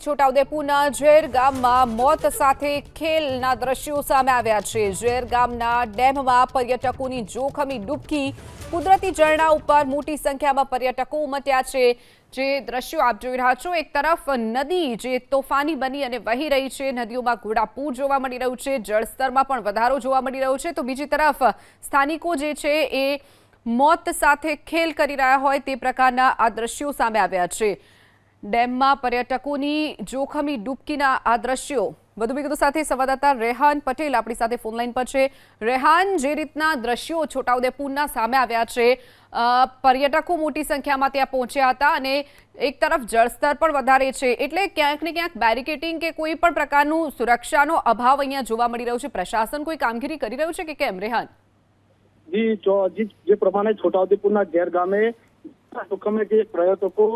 છોટાઉદેપુરના ઝેર ગામમાં મોત સાથે ખેલના દ્રશ્યો સામે આવ્યા છે. ઝેર ગામના ડેમમાં પર્યટકોની જોખમી ડૂબકી, કુદરતી ઝરણા ઉપર મોટી સંખ્યામાં પર્યટકો ઉમટ્યા છે. જે દ્રશ્યો આપ જોઈ રહ્યા છો, એક તરફ નદી જે તોફાની બની અને વહી રહી છે. નદીઓમાં ઘોડાપૂર જોવા મળી રહ્યું છે, જળસ્તરમાં પણ વધારો જોવા મળી રહ્યો છે. તો બીજી તરફ સ્થાનિકો જે છે એ મોત સાથે ખેલ કરી રહ્યા હોય તે પ્રકારના આ દ્રશ્યો સામે આવ્યા છે. ડેમમાં પર્યટકોની જોખમી ડૂબકીના આ દ્રશ્યો. વધુ વિગતો સાથે સંવાદદાતા રેહાન પટેલ આપણી સાથે ફોનલાઈન પર છે. રેહાન, જે રીતના દ્રશ્યો છોટાઉદેપુરના સામે આવ્યા છે પર્યટકો મોટી સંખ્યામાં ત્યાં પહોંચ્યા હતા અને એક તરફ જળસ્તર પણ વધારે છે. એટલે ક્યાંક ને ક્યાંક બેરિકેટિંગ કે કોઈ પણ પ્રકારનું સુરક્ષાનો અભાવ અહીંયા જોવા મળી રહ્યો છે. પ્રશાસન કોઈ કામગીરી કરી રહ્યું છે કે કેમ, રેહાન? જી, જે પ્રમાણે છોટાઉદેપુરના ઝેર ગામે જોખમે જે પર્યટકો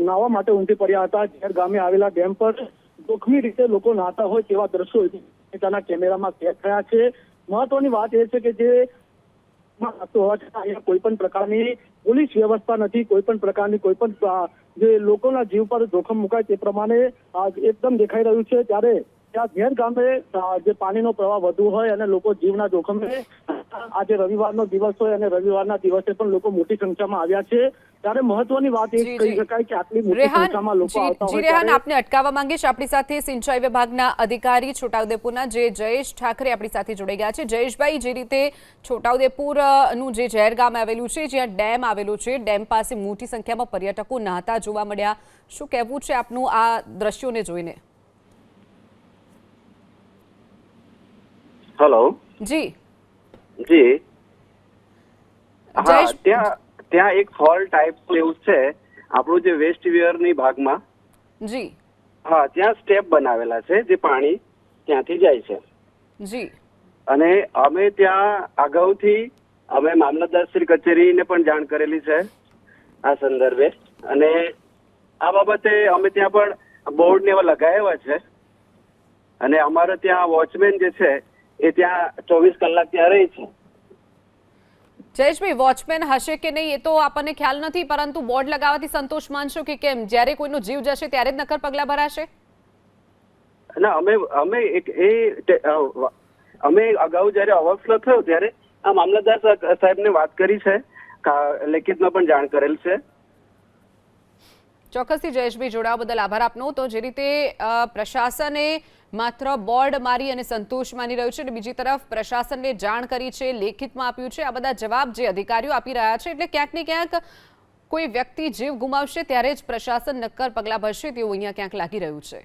નાવા માટે ઉમટી પડ્યા હતા ઝેર ગામે આવેલા ડેમ પર જોખમી રીતે લોકો નાતા હોય તેવા દ્રશ્યો પોતાના કેમેરામાં કેદ થયા છે. મહત્વની વાત એ છે કે જે કોઈ પણ પ્રકારની પોલીસ વ્યવસ્થા નથી, કોઈ પણ પ્રકારની કોઈ પણ જે લોકોના જીવ પર જોખમ મુકાય તે પ્રમાણે એકદમ દેખાઈ રહ્યું છે. ત્યારે ત્યાં ઘેર ગામે જે પાણીનો પ્રવાહ વધુ હોય અને લોકો જીવના જોખમે આજે રવિવારનો દિવસ હોય અને રવિવારના દિવસે પણ લોકો મોટી સંખ્યામાં આવ્યા છે. ત્યારે મહત્વની વાત એ કહી શકાય કે આટલી મોટી સંખ્યામાં લોકો આવતા હોય રેહાન આપને અટકાવવા માંગીશ આપણી સાથે સિંચાઈ વિભાગના અધિકારી છોટાઉદેપુરના જે જયેશ ઠાકરે આપણી સાથે જોડાઈ ગયા છે. જયેશભાઈ જે રીતે છોટાઉદેપુરનું જે ઝેર ગામ આવેલું છે જ્યાં ડેમ આવેલો છે ડેમ પાસે મોટી સંખ્યામાં પર્યટકો નહાતા જોવા મળ્યા. શું કહેવું છે આપનું આ દ્રશ્યોને જોઈને? હેલો જી. જી. હા ત્યાં ત્યાં એક ફોલ ટાઈપ એવું છે આપણું જે વેસ્ટની ભાગમાં. જી. હા ત્યાં સ્ટેપ બનાવેલા છે જે પાણી ત્યાંથી જાય છે. જી. અને અમે ત્યાં અગાઉથી અમે મામલતદારશ્રી કચેરીને પણ જાણ કરેલી છે આ સંદર્ભે. અને આ બાબતે અમે ત્યાં પણ બોર્ડ ને એવા લગાવ્યા છે. અને અમારે ત્યાં વોચમેન જે છે એ ત્યાં ચોવીસ કલાક ત્યાં રહે છે. જયેશભાઈ, વોચમેન હશે કે નહીં એ તો આપણને ખ્યાલ નથી, પરંતુ બોર્ડ લગાવવાથી સંતોષ માનશો કે કેમ? જ્યારે કોઈનો જીવ જશે ત્યારે જ નક્કર પગલાં ભરાશે? ના, અમે અમે એક એ અમે અગાઉ જ્યારે ઓવરફ્લો થયો, ત્યારે આ મામલતદાર સાહેબ- સાહેબને વાત કરી છે લેખિતમાં પણ જાણ કરેલ છે. ચોક્કસથી જયેશભાઈ જોડાવા બદલ આભાર આપનો. તો જે રીતે પ્રશાસને માત્ર બોર્ડ મારી અને સંતોષ માની રહ્યું છે અને બીજી તરફ પ્રશાસનને જાણ કરી છે, લેખિતમાં આપ્યું છે, આ બધા જવાબ જે અધિકારીઓ આપી રહ્યા છે, એટલે ક્યાંક ને ક્યાંક કોઈ વ્યક્તિ જીવ ગુમાવશે ત્યારે જ પ્રશાસન નક્કર પગલાં ભરશે તેવું અહીંયા ક્યાંક લાગી રહ્યું છે.